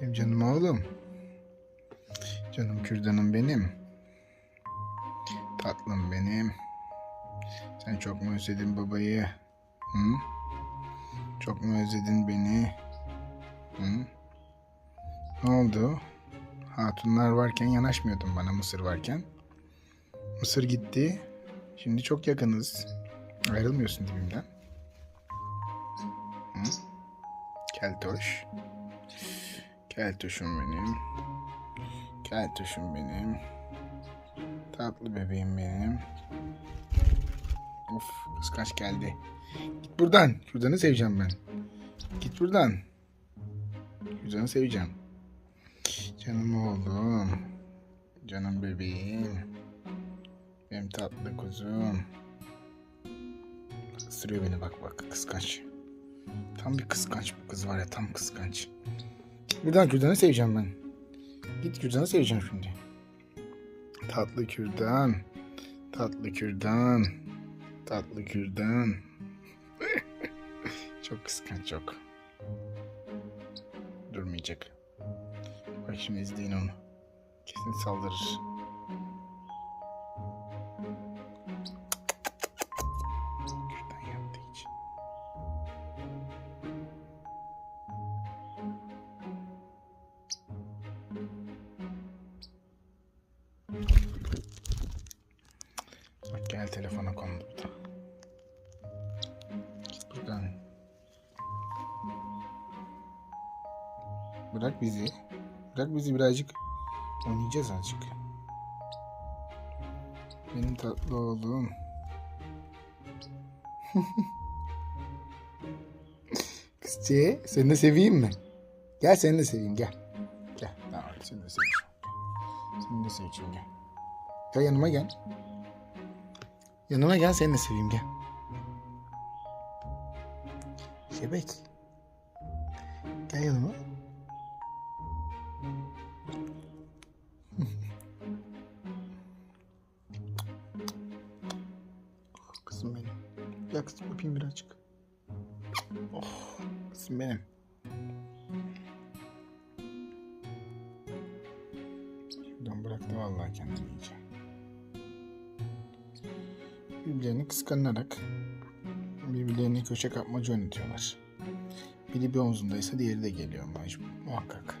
Benim canım oğlum. Canım kürdanım benim. Tatlım benim. Sen çok mu özledin babayı? Hı? Çok mu özledin beni? Hı? Ne oldu? Hatunlar varken yanaşmıyordun bana Mısır varken. Mısır gitti. Şimdi çok yakınız. Ayrılmıyorsun dibimden. Hı? Keltoş. Keltoşum benim. Keltoşum benim. Tatlı bebeğim benim. Of kıskanç geldi. Git buradan. Kürdanı seveceğim ben. Git buradan. Kürdanı seveceğim. Canım oğlum. Canım bebeğim. Benim tatlı kuzum. Isırıyor beni bak bak kıskanç. Tam bir kıskanç bu kız var ya tam kıskanç. Buradan kürdanı seveceğim ben. Git kürdanı seveceğim şimdi. Tatlı kürdan. Tatlı kürdan. Tatlı kürdan. çok kıskanç çok. Durmayacak. Bak şimdi izleyin onu. Kesin saldırır. Telefona. Git buradan. Bırak bizi. Bırak bizi birazcık. Oynayacağız azıcık. Benim tatlı oğlum. Kızcığı seni de seveyim mi? Gel seni de seveyim gel. Gel. Tamam seni de seveceğim. Seni de seveceğim gel. Gel yanıma gel. Yanıma gel seni de seveyim gel. Şebek. Gel yanıma. Oh, kızım benim. Gel kızım öpeyim birazcık. Oh kızım benim. Şuradan bıraktı vallahi kendini iyice. Birbirlerini kıskanarak birbirlerini köşe kapmaca oynatıyorlar. Biri bir omzundaysa diğeri de geliyor muhakkak.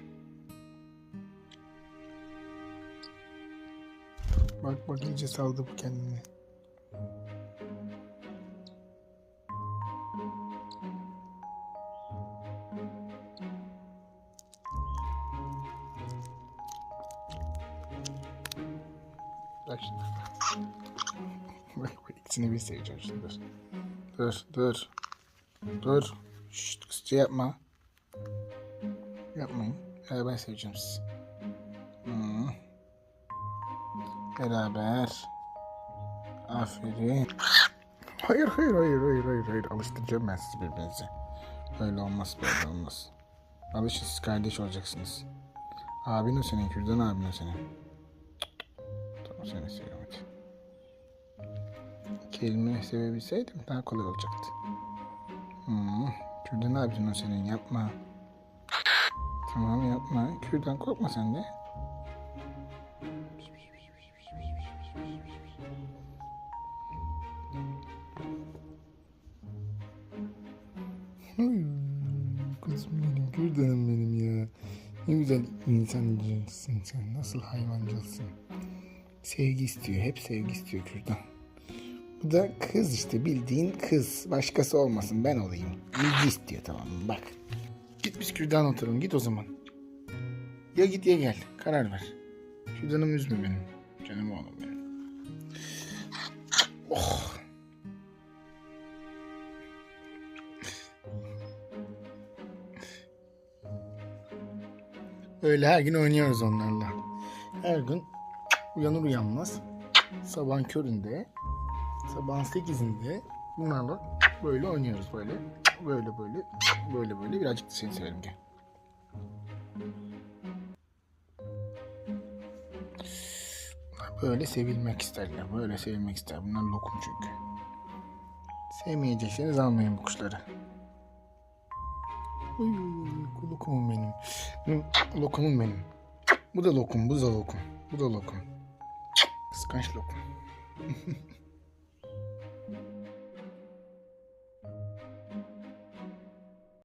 Bak bak iyice saldı bu kendini. Bak ikisini bir seveceğim şimdi dur. Dur dur. Dur. Şşt kızca yapma. Yapmayın. Beraber seveceğim sizi. Hmm. Beraber. Aferin. Hayır hayır hayır hayır hayır hayır. Alıştıracağım ben sizi birbirinize. Böyle olmaz böyle olmaz. Alışın kardeş olacaksınız. Abin o senin, Kürdan abin o senin. Tamam seni seviyorum hadi. Kelime sevebilseydim daha kolay olacaktı. Hmm, Kürdan abin o senin yapma. Tamam yapma. Kürdan korkma sen de. Kızım benim, kürdanım benim ya. Ne güzel insancılsın sen. Nasıl hayvancılsın. Sevgi istiyor. Hep sevgi istiyor kürdan. Da kız işte bildiğin kız. Başkası olmasın ben olayım. İlgi istiyor tamam? Bak. Git biz kürdan oturalım. Git o zaman. Ya git ya gel. Karar ver. Kürdanımı üzme benim. Canım oğlum benim. Oh. Öyle her gün oynuyoruz onlarla. Her gün uyanır uyanmaz sabahın köründe sabahın sekizinde bunlarla böyle oynuyoruz böyle. Böyle böyle böyle böyle birazcık da seni severim gel. Böyle sevilmek isterler. Böyle sevilmek ister. Bunlar lokum çünkü. Sevmeyecekseniz almayın bu kuşları. Ay, lokumum benim. Benim lokumum benim. Bu da lokum, bu da lokum. Bu da lokum. Kıskanç lokum.